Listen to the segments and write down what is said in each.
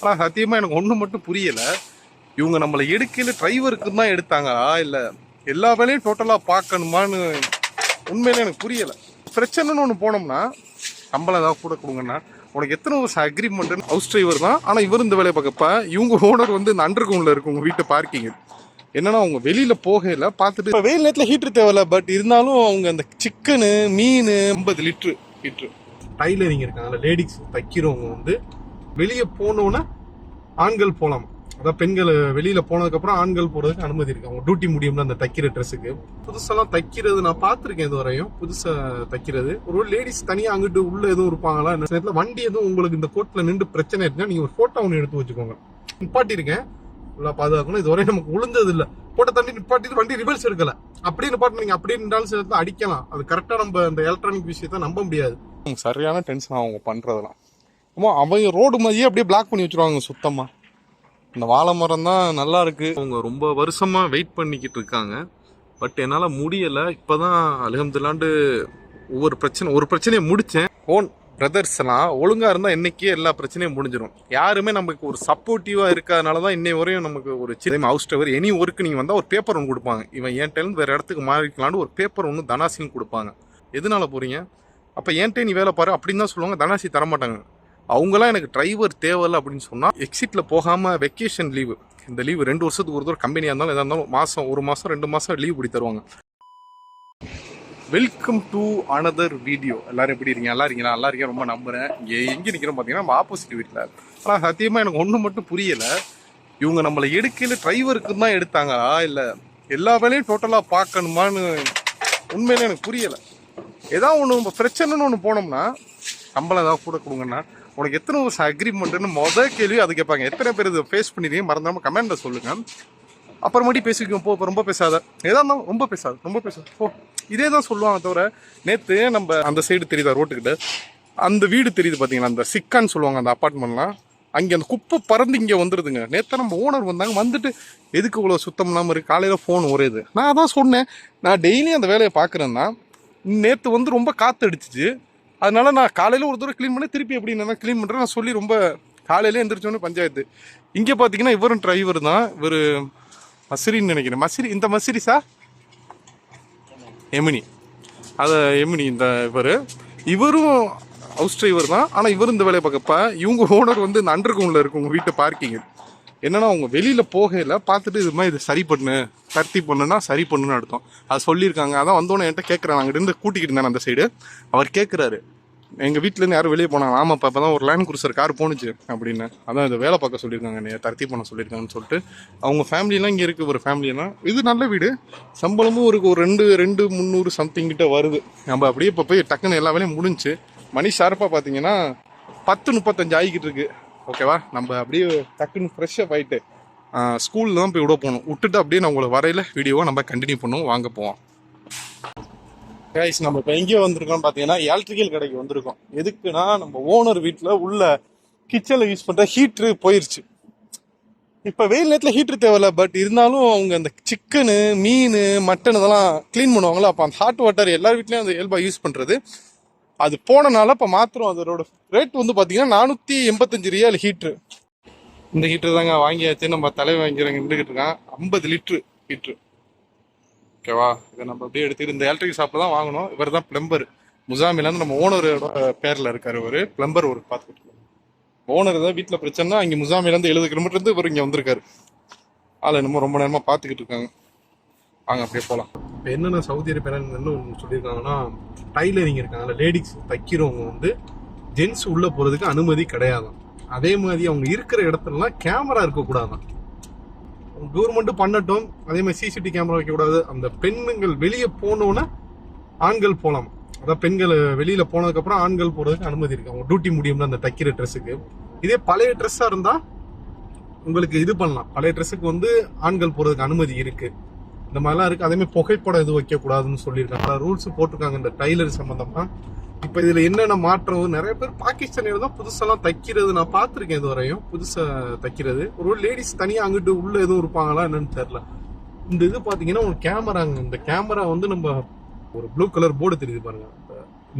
ஆனால் சத்தியமாக எனக்கு ஒன்று மட்டும் புரியலை. இவங்க நம்மளை எடுக்கையில் டிரைவருக்கு தான் எடுத்தாங்களா? இல்லை எல்லா வேலையும் டோட்டலாக பார்க்கணுமான்னு உண்மையிலே எனக்கு புரியலை. பிரச்சனைன்னு ஒன்று போனோம்னா சம்பளம் ஏதாவது கூட கொடுங்கண்ணா உனக்கு எத்தனை வருஷம் அக்ரிமெண்ட் ஹவுஸ் டிரைவர் தான் ஆனால் இவர் இந்த வேலையை பார்க்கப்ப இவங்க ஓனர் வந்து இந்த அண்டர் கிரவுண்டில் இருக்கு உங்கள் வீட்டு பார்க்கிங் என்னன்னா அவங்க வெளியில் போகையில் பார்த்துட்டு இப்போ வெயில் நேரத்தில் ஹீட்டர் தேவையில்ல பட் இருந்தாலும் அவங்க அந்த சிக்கனு மீன் ஐம்பது லிட்ரு ஹீட்ரு டைலரிங் இருக்காங்கல்ல லேடிஸ் தைக்கிறவங்க வந்து வெளியே போனோன்னா ஆண்கள் போகலாம் அதான் பெண்கள் வெளியில போனதுக்கப்புறம் ஆண்கள் போறதுக்கு அனுமதி இருக்கு. அவங்க டியூட்டி முடியும்ல அந்த தைக்கிற ட்ரெஸ்ஸுக்கு புதுசெல்லாம் தைக்கிறது நான் பார்த்துருக்கேன் இது வரையும் புதுசா தைக்கிறது. ஒரு லேடிஸ் தனியா அங்கிட்டு உள்ள எதுவும் இருப்பாங்களா? இந்த நேரத்துல வண்டி எதுவும் உங்களுக்கு இந்த கோட்டில் நின்று பிரச்சனை இருக்குன்னா நீங்க ஒரு போட்டோ ஒன்று எடுத்து வச்சுக்கோங்க. நிப்பாட்டிருக்கேன். ஃபுல்லா பாதுகாக்கணும். இதுவரை நமக்கு உளுந்தது இல்ல போட்ட தண்ணி நிப்பாட்டிட்டு வண்டி ரிவர்ஸ் எடுக்கல. அப்படியே நிப்பாட்டு நீங்க அப்படியே நின்றாலும் சில அடிக்கலாம். அது கரெக்டா நம்ம இந்த எலக்ட்ரானிக் விஷயத்த நம்ப முடியாது. சரியான டென்ஷன் அவங்க பண்றதெல்லாம். ஆமா அவங்க ரோடு மாதிரியே அப்படியே பிளாக் பண்ணி வச்சிருவாங்க சுத்தமா. இந்த வாழை மரம் தான் நல்லா இருக்கு. அவங்க ரொம்ப வருஷமா வெயிட் பண்ணிக்கிட்டு இருக்காங்க. பட் என்னால முடியல. இப்பதான் அலகம்துல்லாண்டு ஒவ்வொரு பிரச்சனை ஒரு பிரச்சனையை முடிச்சேன் ஓன் பிரதர்ஸ் எல்லாம் ஒழுங்கா இருந்தா இன்னைக்கே எல்லா பிரச்சனையும் முடிஞ்சிடும் யாருமே நமக்கு ஒரு சப்போர்ட்டிவா இருக்கிறதுனால தான் இன்னை வரையும் நமக்கு ஒரு சின்ன ஹவுஸ் டவர் எனி ஒர்க் நீங்க வந்தா ஒரு பேப்பர் ஒன்று கொடுப்பாங்க. இவன் என்கிட்ட வேற இடத்துக்கு மாறிக்கலான்னு ஒரு பேப்பர் ஒன்று தனாசின்னு கொடுப்பாங்க. எதனால போறீங்க? அப்ப என்கிட்ட நீ வேலை பாரு அப்படின்னு தான் சொல்லுவாங்க. தனாசி தரமாட்டாங்க. அவங்களாம் எனக்கு டிரைவர் தேவையில்ல அப்படின்னு சொன்னால் எக்ஸிட்டில் போகாமல் வெக்கேஷன் லீவு இந்த லீவு ரெண்டு வருஷத்துக்கு ஒரு தடவை கம்பெனியாக இருந்தாலும் எதாக இருந்தாலும் மாதம் ஒரு மாதம் ரெண்டு மாதம் லீவ் பிடி தருவாங்க. வெல்கம் டு அனதர் வீடியோ எல்லாரும் எப்படி இருக்கீங்க? நல்லா இருக்கீங்களா? நல்லா இருக்கேன். ரொம்ப நம்புறேன். இங்கே எங்கே நிற்கிறோம் பார்த்தீங்கன்னா நம்ம ஆப்போசிட் வீட்டில் ஆனால் சத்தியமாக எனக்கு ஒன்று மட்டும் புரியலை. இவங்க நம்மளை எடுக்கையில் டிரைவருக்கு தான் எடுத்தாங்களா இல்லை. எல்லா வேலையும் டோட்டலாக பார்க்கணுமான்னு உண்மையிலே எனக்கு புரியலை. ஏதாவது ஒன்று பிரச்சனைன்னு ஒன்று போனோம்னா சம்பளம் ஏதாவது கூட கொடுங்கண்ணா உனக்கு எத்தனை வருஷம் அக்ரிமெண்ட்டுன்னு மொதல் கேள்வி அது கேட்பாங்க. எத்தனை பேர் இதை ஃபேஸ் பண்ணிருக்கீங்க மறந்தாமல் கமெண்ட்ல சொல்லுங்க. அப்புறமேட்டி பேசிக்குவோம் போ ரொம்ப பேசாத. ஏதா இருந்தாலும் ரொம்ப பேசாத ரொம்ப பேசாத. போ. இதே தான் சொல்லுவாங்க தவிர நேற்று நம்ம அந்த சைடு தெரியுதா ரோட்டுக்கிட்ட அந்த வீடு தெரியுது பார்த்தீங்களா அந்த சிக்கான்னு சொல்லுவாங்க அந்த அப்பார்ட்மெண்ட்லாம் அங்கே அந்த குப்பை பறந்து இங்கே வந்துடுதுங்க நேற்று நம்ம ஓனர் வந்தாங்க வந்துட்டு எதுக்கு இவ்வளோ சுத்தம் இல்லாமல் இருக்குது காலையில் ஃபோன் ஒரேது நான் அதான் சொன்னேன். நான் டெய்லியும் அந்த வேலையை பார்க்குறேன்னா நேற்று வந்து ரொம்ப காற்று அடிச்சிச்சு அதனால் நான் காலையில் ஒரு தடவை க்ளீன் பண்ணி திருப்பி எப்படி நான் க்ளீன் பண்ணுறேன் நான் சொல்லி ரொம்ப காலையிலே எந்திரிச்சோன்னே பஞ்சாயத்து. இங்கே பார்த்தீங்கன்னா இவரும் டிரைவர் தான். இவர் மசிரின்னு நினைக்கிறேன். மசிரி இந்த மசிரி சார் எமினி. அதை எமினி இந்த இவர். இவரும் ஹவுஸ் டிரைவர் தான். ஆனால் இவரும் இந்த வேலையை பார்க்கப்ப இவங்க ஓனர் வந்து இந்த அண்டர் கிரவுண்டில் இருக்கு உங்கள் வீட்டை பார்க்கிங்கு என்னன்னா அவங்க வெளியில் போகையில் பார்த்துட்டு இது மாதிரி இது சரி பண்ணு தர்த்தி பண்ணுன்னா சரி பண்ணுன்னு அர்த்தம். அது சொல்லியிருக்காங்க. அதான் வந்தோடனே என்கிட்ட கேட்குறாங்க அங்கிட்டு கூட்டிக்கிட்டு இருந்தேன் அந்த சைடு அவர் கேட்குறாரு எங்கள் வீட்டிலேருந்து யாரும் வெளியே போனாங்க. ஆமாம் இப்போ தான் ஒரு லேண்ட் குருசர் கார் போணுச்சு அப்படின்னு. அதான் இதை வேலை பார்க்க சொல்லியிருக்காங்க. நீ தர்த்தி பண்ண சொல்லியிருக்காங்கன்னு சொல்லிட்டு அவங்க ஃபேமிலிலாம் இங்கே இருக்குது ஒரு ஃபேமிலியெல்லாம் இது நல்ல வீடு. சம்பளமும் ஒரு ஒரு ரெண்டு ரெண்டு முந்நூறு சம்திங் கிட்ட வருது. நம்ம அப்படியே இப்போ போய் டக்குன்னு எல்லா வேலையும் முடிஞ்சு மணி ஷார்ப்பாக பார்த்தீங்கன்னா பத்து முப்பத்தஞ்சு ஆகிக்கிட்டு இருக்குது ஓகேவா நம்ம அப்படியே டக்குன்னு ஃப்ரெஷ்ஷப் ஆகிட்டு ஸ்கூலில் தான் போய் விட போகணும். விட்டுட்டு அப்படியே நான் உங்களை வரையில வீடியோவை நம்ம கண்டினியூ பண்ணுவோம். வாங்க போவோம். கைஸ் நம்ம இப்போ எங்கேயோ வந்திருக்கோம் பார்த்தீங்கன்னா எலக்ட்ரிக்கல் கடைக்கு வந்திருக்கோம். எதுக்குன்னா நம்ம ஓனர் வீட்டில் உள்ள கிச்சனில் யூஸ் பண்ணுற ஹீட்ரு போயிடுச்சு இப்போ வெயில் நேரத்தில் ஹீட்ரு தேவையில்ல பட் இருந்தாலும் அவங்க அந்த சிக்கனு மீன் மட்டன் இதெல்லாம் க்ளீன் பண்ணுவாங்களா அப்போ அந்த ஹாட் வாட்டர் எல்லார் வீட்லேயும் அந்த இயல்பாக யூஸ் பண்ணுறது அது போனனால இப்போ மாத்திரம் அதோட ரேட் வந்து பார்த்தீங்கன்னா நானூற்றி எண்பத்தஞ்சு ரியால் ஹீட்ரு இந்த ஹீட்ரு தாங்க வாங்கியாச்சு. நம்ம தலைவர் வாங்கிறாங்க நின்றுக்கிட்டு இருக்கான். ஐம்பது லிட்ரு ஹீட்ரு ஓகேவா இதை நம்ம அப்படியே எடுத்து இந்த எலக்ட்ரிக் ஷாப்பில் தான் வாங்கணும். இவர் தான் பிளம்பர் முசாமிலேருந்து நம்ம ஓனரோட பேரில் இருக்கார் இவர். பிளம்பர் ஒரு பார்த்துக்கிட்டு ஓனர் தான் வீட்டில் பிரச்சனைனா இங்கே முசாமிலேருந்து எழுபது கிலோமீட்டர் இருந்து இவர் இங்கே வந்திருக்காரு. ஆள் என்னமோ ரொம்ப நேரமாக பார்த்துக்கிட்டு இருக்காங்க. வாங்க அப்படியே போகலாம் இப்போ என்னென்ன சவுதி அரேபியா என்ன ஒன்று சொல்லியிருக்காங்கன்னா டைலரிங் இருக்காங்கல்ல லேடிஸ் தைக்கிறவங்க வந்து ஜென்ஸ் உள்ளே போகிறதுக்கு அனுமதி கிடையாதான். அதே மாதிரி அவங்க இருக்கிற இடத்துலலாம் கேமரா இருக்கக்கூடாதான் கவர்மெண்ட்டும் பண்ணட்டும். அதே மாதிரி சிசிடிவி கேமரா வைக்கக்கூடாது அந்த பெண்ணுங்கள் வெளியே போனோன்னே ஆண்கள் போகலாம் அதான் பெண்கள் வெளியில் போனதுக்கப்புறம் ஆண்கள் போகிறதுக்கு அனுமதி இருக்கு. அவங்க டியூட்டி முடியும்ல அந்த தைக்கிற ட்ரெஸ்ஸுக்கு இதே பழைய ட்ரெஸ்ஸாக இருந்தால் உங்களுக்கு இது பண்ணலாம். பழைய ட்ரெஸ்ஸுக்கு வந்து ஆண்கள் போகிறதுக்கு அனுமதி இருக்குது இந்த மாதிரிலாம் இருக்குது அதேமாதிரி புகைப்படம் எதுவும் வைக்கக்கூடாதுன்னு சொல்லியிருக்காங்க. சொல்லியிருக்காங்க ரூல்ஸ் போட்டிருக்காங்க இந்த டைலர் சம்மந்தமாக இப்போ இதில் என்னென்ன மாற்றம் நிறைய பேர் பாகிஸ்தானியில தான் புதுசெல்லாம் தைக்கிறது. நான் பார்த்துருக்கேன் இது வரையும் புதுசாக தைக்கிறது. ஒரு லேடிஸ் தனியாக அங்கிட்டு உள்ளே எதுவும் இருப்பாங்களா என்னன்னு தெரில இந்த இது பார்த்தீங்கன்னா ஒரு கேமராங்க இந்த கேமரா வந்து நம்ம ஒரு ப்ளூ கலர் போர்டு தெரியுது பாருங்க.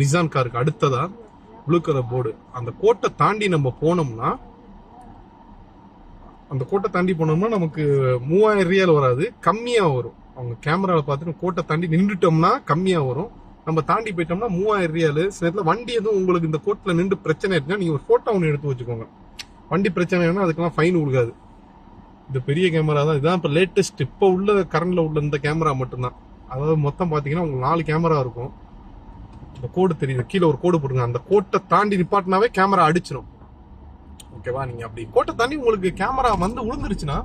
நிசான் காருக்கு அடுத்ததா ப்ளூ கலர் போர்டு அந்த கோட்டை தாண்டி நம்ம போனோம்னா அந்த கோட்டை தாண்டி போனோம்னா நமக்கு மூவாயிரம் ரியால் வராது. கம்மியாக வரும். அவங்க கேமராவில் பார்த்துட்டு கோட்டை தாண்டி நின்றுட்டோம்னா கம்மியாக வரும். நம்ம தாண்டி போயிட்டோம்னா மூவாயிரம் ரியாலு. சில வண்டி எதுவும் உங்களுக்கு இந்த கோட்டில் நின்று பிரச்சனை இருக்குன்னா நீங்கள் ஒரு ஃபோட்டோ ஒன்று எடுத்து வச்சுக்கோங்க. வண்டி பிரச்சனைனா அதுக்கெல்லாம் ஃபைன் கொடுக்காது இது பெரிய கேமரா தான். இதுதான் இப்போ லேட்டஸ்ட் இப்போ உள்ள கரண்டில் உள்ள இந்த கேமரா மட்டும்தான். அதாவது மொத்தம் பார்த்தீங்கன்னா உங்களுக்கு நாலு கேமரா இருக்கும். இந்த கோடு தெரியுது. கீழே ஒரு கோடு போடுங்க அந்த கோட்டை தாண்டி நிப்பாட்டினாவே கேமரா அடிச்சிடும் ஓகேவா? நீங்க அப்படி கோட்டை தண்ணி உங்களுக்கு கேமரா வந்து விழுந்துருச்சுன்னா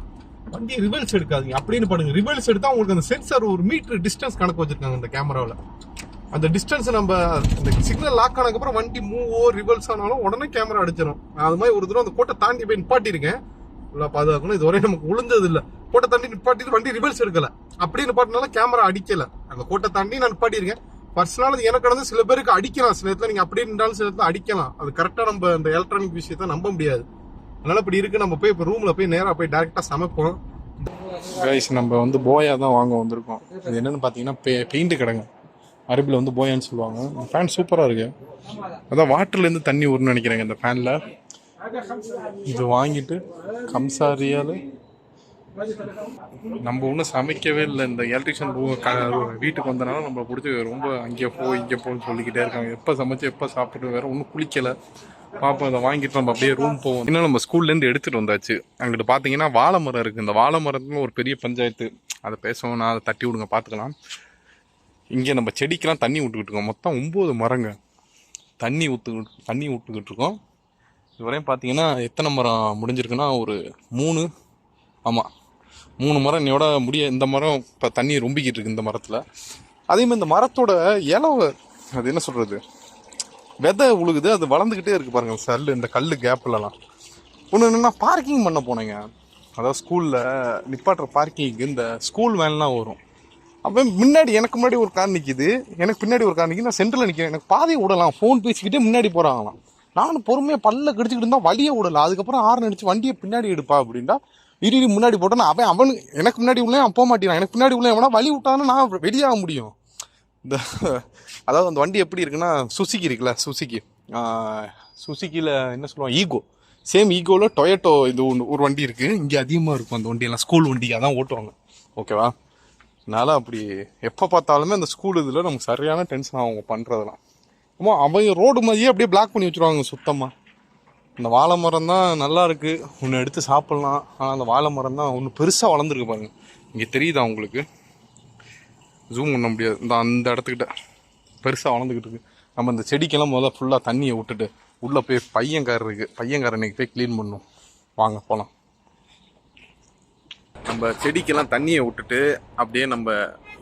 வண்டியை ரிவல்ஸ் எடுக்காதீங்க. அப்படின்னு பண்ணுங்க. ரிவல்ஸ் எடுத்தா உங்களுக்கு அந்த சென்சர் ஒரு மீட்டர் டிஸ்டன்ஸ் கணக்கு வச்சிருக்காங்க அந்த கேமராவில் அந்த டிஸ்டன்ஸ் நம்ம அந்த சிக்னல் லாக் ஆனதுக்கப்புறம் வண்டி மூவோ ரிவல்ஸ் ஆனாலும் உடனே கேமரா அடிச்சிடும் நான் அது மாதிரி ஒரு தூரம் அந்த கோட்டை தாண்டி போய் நிப்பாட்டியிருக்கேன் ஃபுல்லாக பாதுகாக்கணும். இதுவரை நமக்கு விழுந்தது இல்லை கோட்டை தாண்டி நிப்பாட்டிட்டு வண்டி ரிவல்ஸ் எடுக்கல. அப்படின்னு நிப்பாட்டினால கேமரா அடிக்கல. அந்த கோட்டை தாண்டி நான் நிப்பாட்டியிருக்கேன் பர்சனலாக அது எனக்கு நடந்து சில பேருக்கு அடிக்கலாம். சில இடத்துல நீங்கள் அப்படி இருந்தாலும் சில இடத்துல அடிக்கலாம். அது கரெக்டாக நம்ம இந்த எலக்ட்ரானிக் விஷயத்த நம்ப முடியாது. அதனால் இப்படி இருக்கு. நம்ம போய் இப்போ ரூமில் போய் நேராக போய் டேரெக்டாக சமைப்போம். கைஸ் நம்ம வந்து போயா தான் வாங்க வந்திருக்கோம். இது என்னென்னு பார்த்தீங்கன்னா பெ பெயிண்ட் கிடங்க. அரபியில் வந்து போயான்னு சொல்லுவாங்க. ஃபேன் சூப்பராக இருக்கு. அதான் வாட்டர்லேருந்து தண்ணி ஊருன்னு நினைக்கிறேங்க இந்த ஃபேனில் இது வாங்கிட்டு கம்சாரியால் நம்ம ஒன்றும் சமைக்கவே இல்லை. இந்த எலக்ட்ரிஷியன் வீட்டுக்கு வந்தனால நம்மளை பிடிச்சி ரொம்ப அங்கே போ இங்கே போன்னு சொல்லிக்கிட்டே இருக்காங்க. எப்போ சமைச்சு எப்போ சாப்பிட்டு வேற ஒன்றும் குளிக்கலை. பார்ப்போம் அதை வாங்கிட்டு நம்ம அப்படியே ரூம் போவோம். இன்னும் நம்ம ஸ்கூல்லேருந்து எடுத்துகிட்டு வந்தாச்சு. அங்கிட்டு பார்த்தீங்கன்னா வாழை மரம் இருக்குது இந்த வாழை மரத்துல ஒரு பெரிய பஞ்சாயத்து. அதை பேசவும் நான் அதை தட்டி விடுங்க பார்த்துக்கலாம் இங்கே நம்ம செடிக்கெலாம் தண்ணி விட்டுக்கிட்டு இருக்கோம். மொத்தம் ஒம்பது மரங்க. தண்ணி ஊற்று தண்ணி விட்டுக்கிட்டு இருக்கோம். இதுவரையும் பார்த்தீங்கன்னா எத்தனை மரம் முடிஞ்சிருக்குன்னா ஒரு மூணு ஆமாம் மூணு மரம் என்னையோட முடிய இந்த மரம் இப்போ தண்ணி ரொம்பிக்கிட்டு இருக்கு இந்த மரத்தில். அதேமாதிரி இந்த மரத்தோட இலவை அது என்ன சொல்கிறது விதை உழுகுது அது வளர்ந்துக்கிட்டே இருக்குது பாருங்கள் சல்லு இந்த கல் கேப்லலாம் ஒன்று என்னென்னா பார்க்கிங் பண்ண போனேங்க. அதாவது ஸ்கூலில் நிப்பாட்டுற பார்க்கிங்க்கு இந்த ஸ்கூல் வேன்லாம் வரும். அப்போ முன்னாடி எனக்கு முன்னாடி ஒரு கார் நிற்கிது எனக்கு பின்னாடி ஒரு கார் நிற்கிது நான் சென்டரில் நிற்கிறேன் எனக்கு பாதையை விடலாம். ஃபோன் பேசிக்கிட்டே முன்னாடி போகிறாங்களாம் நானும் பொறுமையாக பல்ல கடிச்சிக்கிட்டு இருந்தால் வழியை விடலாம் அதுக்கப்புறம் ஆறு அடிச்சு வண்டியை பின்னாடி எடுப்பா அப்படின்னா இரு முன்னாடி போட்டோன்னா அவன் அவனு எனக்கு முன்னாடி உள்ளே அவன் போக மாட்டேறான் எனக்கு முன்னாடி உள்ள எவனா வழி விட்டான்னு நான் வெளியாக முடியும். இந்த அதாவது அந்த வண்டி எப்படி இருக்குன்னா சுசுகி இருக்குல்ல சுசுகி சுசுக்கியில் என்ன சொல்லுவான் ஈகோ சேம் ஈகோவில் டொயட்டோ இது ஒன்று ஒரு வண்டி இருக்குது இங்கே அதிகமாக இருக்கும் அந்த வண்டியெல்லாம். ஸ்கூல் வண்டி அதான் ஓட்டுவாங்க. ஓகேவா அதனால் அப்படி எப்போ பார்த்தாலுமே அந்த ஸ்கூல் இதில் நமக்கு சரியான டென்ஷன் அவங்க பண்ணுறதெல்லாம் ஆமாம் அவங்க ரோடு மாதிரியே அப்படியே பிளாக் பண்ணி வச்சுருவாங்க சுத்தமாக இந்த வாழை மரம் தான் நல்லா இருக்குது ஒன்று எடுத்து சாப்பிட்லாம். ஆனால் அந்த வாழை மரம் தான் ஒன்று பெருசாக வளர்ந்துருக்கு பாருங்க. இங்கே தெரியுதா உங்களுக்கு? ஜூம் பண்ண முடியாது. இந்த அந்த இடத்துக்கிட்ட. பெருசாக வளர்ந்துக்கிட்டு இருக்கு. நம்ம இந்த செடிக்கெல்லாம் முதல்ல ஃபுல்லாக தண்ணியை விட்டுட்டு உள்ளே போய் பையன்கார் இருக்குது பையன்கார் இன்றைக்கி போய் க்ளீன் பண்ணும். வாங்க போகலாம் நம்ம செடிக்கெல்லாம் தண்ணியை விட்டுட்டு அப்படியே நம்ம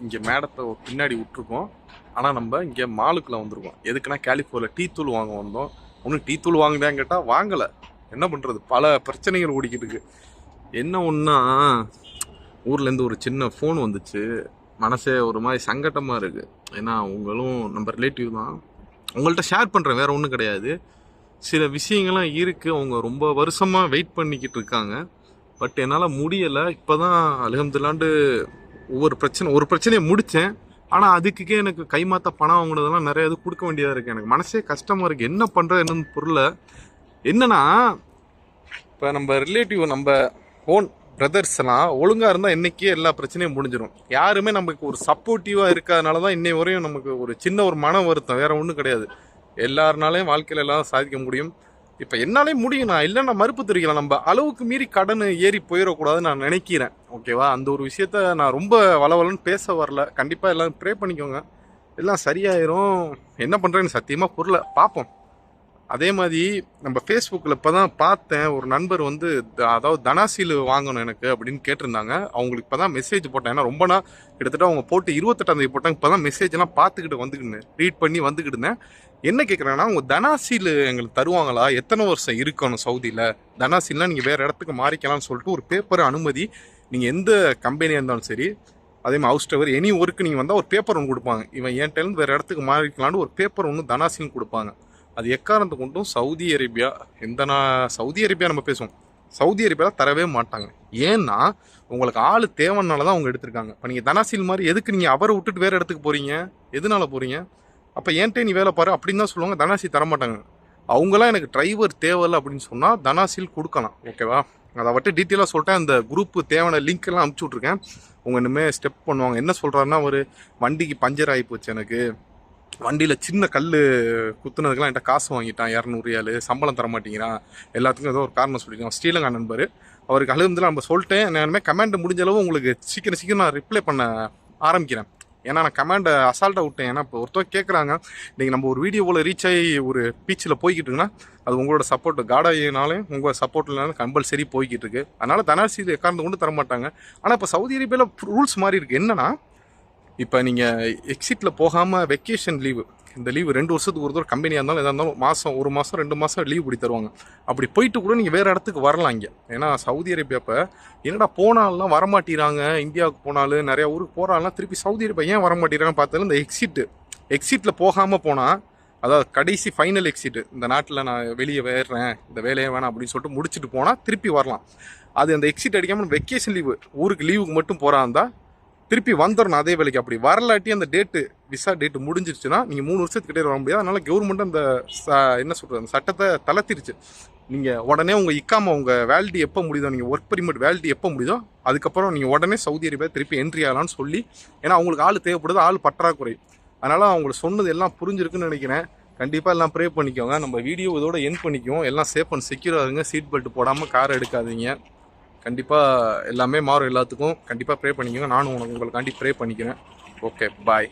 இங்கே மேடத்தை பின்னாடி விட்டுருக்கோம். ஆனால் நம்ம இங்கே மாலுக்குள்ளே வந்திருக்கோம். எதுக்குன்னா கேலிஃபோரில் டீ தூள் வாங்க வந்தோம். ஒன்றும் டீ தூள் வாங்கினேன் கேட்டால் வாங்கலை. என்ன பண்ணுறது பல பிரச்சனைகள் ஓடிக்கிட்டு இருக்கு. என்ன ஒன்றா ஊர்லேருந்து ஒரு சின்ன ஃபோன் வந்துச்சு. மனசே ஒரு மாதிரி சங்கட்டமாக இருக்குது ஏன்னா உங்களும் நம்ம ரிலேட்டிவ் தான். உங்கள்கிட்ட ஷேர் பண்ணுறேன் வேறு ஒன்றும் கிடையாது. சில விஷயங்கள்லாம் இருக்குது அவங்க ரொம்ப வருஷமாக வெயிட் பண்ணிக்கிட்டு இருக்காங்க. பட் என்னால் முடியலை. இப்போ தான் அலகம்துலாண்டு ஒவ்வொரு பிரச்சனை ஒரு பிரச்சனையை முடித்தேன் ஆனால் அதுக்குக்கே எனக்கு கைமாத்த பணம் வாங்கினதெல்லாம் நிறைய இது கொடுக்க வேண்டியதாக இருக்குது எனக்கு மனசே கஷ்டமாக இருக்குது என்ன பண்ணுறது என்னன்னு பொருளை என்னன்னா இப்போ நம்ம ரிலேட்டிவ் நம்ம ஓன் பிரதர்ஸ் எல்லாம் ஒழுங்காக இருந்தால் என்றைக்கே எல்லா பிரச்சனையும் முடிஞ்சிடும் யாருமே நமக்கு ஒரு சப்போர்ட்டிவாக இருக்கிறதுனால தான் இன்னை வரையும் நமக்கு ஒரு சின்ன ஒரு மன வருத்தம். வேறு ஒன்றும் கிடையாது. எல்லாருனாலையும் வாழ்க்கையில எல்லாம் சாதிக்க முடியும். இப்போ என்னாலே முடியும். நான் இல்லைன்னா மறுப்பு தெரிவிக்கலாம். நம்ம அளவுக்கு மீறி கடன் ஏறி போயிடக்கூடாதுன்னு நான் நினைக்கிறேன். ஓகேவா அந்த ஒரு விஷயத்த நான் ரொம்ப வளவலன்னு பேச வரல. கண்டிப்பாக எல்லாம் ப்ரே பண்ணிக்கோங்க. எல்லாம் சரியாயிரும். என்ன பண்ணுறேன்னு சத்தியமாக புரியல. பார்ப்போம் அதே மாதிரி நம்ம ஃபேஸ்புக்கில் இப்போ தான் பார்த்தேன் ஒரு நண்பர் வந்து த- அதாவது தனாசீல் வாங்கணும் எனக்கு அப்படின்னு கேட்டிருந்தாங்க. அவங்களுக்கு இப்போ தான் மெசேஜ் போட்டேன். ஏன்னா ரொம்ப நாள் கிட்டத்தட்ட அவங்க போட்டு இருபத்தெட்டாம் தேதி போட்டாங்க. இப்போ தான் மெசேஜ் எல்லாம் பார்த்துக்கிட்டு வந்துக்கிட்டு ரீட் பண்ணி வந்துக்கிட்டு இருந்தேன். என்ன கேட்குறாங்கன்னா உங்கள் தனாசீல் எங்களுக்கு தருவாங்களா? எத்தனை வருஷம் இருக்கணும் சவுதியில்? தனாசீல்லாம் நீங்கள் வேறு இடத்துக்கு மாறிக்கலாம்னு சொல்லிட்டு ஒரு பேப்பர் அனுமதி நீங்கள் எந்த கம்பெனியாக இருந்தாலும் சரி அதே மாதிரி ஹவுஸ் டவர் எனி ஒர்க்கு நீங்கள் வந்தால் ஒரு பேப்பர் ஒன்று கொடுப்பாங்க. இவன் என்கிட்டேருந்து வேறு இடத்துக்கு மாறிக்கலான்னு ஒரு பேப்பர் ஒன்று தனாசின்னு கொடுப்பாங்க. அது எக்காரணத்தை கொண்டும் சவுதி அரேபியா எந்த நான் சவுதி அரேபியா நம்ம பேசுவோம். சவுதி அரேபியாவில் தரவே மாட்டாங்க. ஏன்னா உங்களுக்கு ஆள் தேவைனால தான் அவங்க எடுத்திருக்காங்க. இப்போ நீங்கள் தனாசில் மாதிரி எதுக்கு நீங்கள் அவரை விட்டுட்டு வேறு இடத்துக்கு போகிறீங்க எதனால போகிறீங்க அப்போ ஏன்ட்டே நீ வேலை பாரு அப்படின்னு தான் சொல்லுவாங்க. தனாசி தரமாட்டாங்க. அவங்களாம் எனக்கு டிரைவர் தேவையில்லை அப்படின்னு சொன்னால் தனாசில் கொடுக்கலாம். ஓகேவா அதை மட்டும் டீட்டெயிலாக சொல்லிட்டேன். அந்த குரூப்பு தேவையான லிங்க் எல்லாம் அனுப்பிச்சி விட்ருக்கேன் அவங்க இனிமேல் ஸ்டெப் பண்ணுவாங்க. என்ன சொல்கிறாருன்னா ஒரு வண்டிக்கு பஞ்சர் ஆகி போச்சு எனக்கு. வண்டியில் சின்ன கல் குத்துனதுக்கெல்லாம் என்கிட்ட காசு வாங்கிட்டான். இரநூறு ஏழு சம்பளம் தர மாட்டேங்கிறான். எல்லாத்துக்கும் ஏதோ ஒரு காரணம் சொல்லியிருக்கான். ஸ்ரீலங்கா நண்பர். அவருக்கு அழுந்து நம்ம சொல்லிட்டேன். நான் இனிமேல் கமெண்ட் முடிஞ்ச அளவு உங்களுக்கு சீக்கிரம் சீக்கிரம் நான் ரிப்ளை பண்ண ஆரம்பிக்கிறேன். ஏன்னா நான் கமெண்டை அசால்ட்டாக விட்டேன். ஏன்னா இப்போ ஒருத்தர் கேட்குறாங்க நீங்கள் நம்ம ஒரு வீடியோவில் ரீச் ஆகி ஒரு பீச்சில் போய்கிட்டு இருக்குன்னா அது உங்களோட சப்போர்ட் காடாயினாலும் உங்கள் சப்போர்ட்னாலும் கம்பல்சரி போய்கிட்டு இருக்கு. அதனால் தனாசி உட்கார்ந்து கொண்டு தர மாட்டாங்க. ஆனால் இப்போ சவுதி அரேபியாவில் ரூல்ஸ் மாதிரி இருக்குது என்னென்னா இப்போ நீங்கள் எக்ஸிட்டில் போகாமல் வெக்கேஷன் லீவு இந்த லீவு ரெண்டு வருஷத்துக்கு ஒரு தூரம் கம்பெனியாக இருந்தாலும் எதாக இருந்தாலும் மாதம் ஒரு மாதம் ரெண்டு மாதம் லீவ் பிடி தருவாங்க. அப்படி போயிட்டு கூட நீங்கள் வேறு இடத்துக்கு வரலாம் இங்கே. ஏன்னா சவுதி அரேபியா இப்போ என்னடா போனாலாம் வரமாட்டிறாங்க இந்தியாவுக்கு போனாலும் நிறையா ஊருக்கு போகிறாலாம் திருப்பி சவுதி அரேபியா ஏன் வரமாட்டிறாங்க பார்த்தாலும் இந்த எக்ஸிட்டு எக்ஸிட்டில் போகாமல் போனால் அதாவது கடைசி ஃபைனல் எக்ஸிட்டு இந்த நாட்டில் நான் வெளியே வேறுறேன் இந்த வேலையே வேணாம் அப்படின்னு சொல்லிட்டு முடிச்சுட்டு போனால் திருப்பி வரலாம். அது அந்த எக்ஸிட் அடிக்காமல் வெக்கேஷன் லீவு ஊருக்கு லீவுக்கு மட்டும் போகிறா இருந்தால் திருப்பி வந்துடணும் அதே வேலைக்கு. அப்படி வரலாட்டி அந்த டேட்டு விசா டேட்டு முடிஞ்சிருச்சுன்னா நீங்கள் மூணு வருஷத்துக்கிட்டே வர முடியாது. அதனால் கவர்மெண்ட் அந்த ச- என்ன சொல்கிறது அந்த சட்டத்தை தளர்த்திருச்சு. நீங்கள் உடனே உங்கள் இக்காம உங்கள் வேலிடி எப்போ முடியுதோ நீங்கள் ஒர்க் பர்மிட் வேலிடி எப்போ முடியுதோ அதுக்கப்புறம் நீங்கள் உடனே சவுதி அரேபியா திருப்பி என்ட்ரி ஆகலாம்னு சொல்லி ஏன்னா அவங்களுக்கு ஆள் தேவைப்படுது ஆள் பற்றாக்குறை. அதனால் அவங்களுக்கு சொன்னது எல்லாம் புரிஞ்சிருக்குன்னு நினைக்கிறேன். கண்டிப்பாக எல்லாம் ப்ரே பண்ணிக்கோங்க. நம்ம வீடியோ இதோட என் பண்ணிக்குவோம். எல்லாம் சேஃப் அண்ட் செக்யூராக இருங்க சீட் பெல்ட் போடாமல் கார் எடுக்காதீங்க. கண்டிப்பாக எல்லாமே மாறும் எல்லாத்துக்கும். கண்டிப்பாக ப்ரே பண்ணிக்கோங்க. நானும் உனக்கு உங்களுக்காண்டி ப்ரே பண்ணிக்கிறேன். Okay bye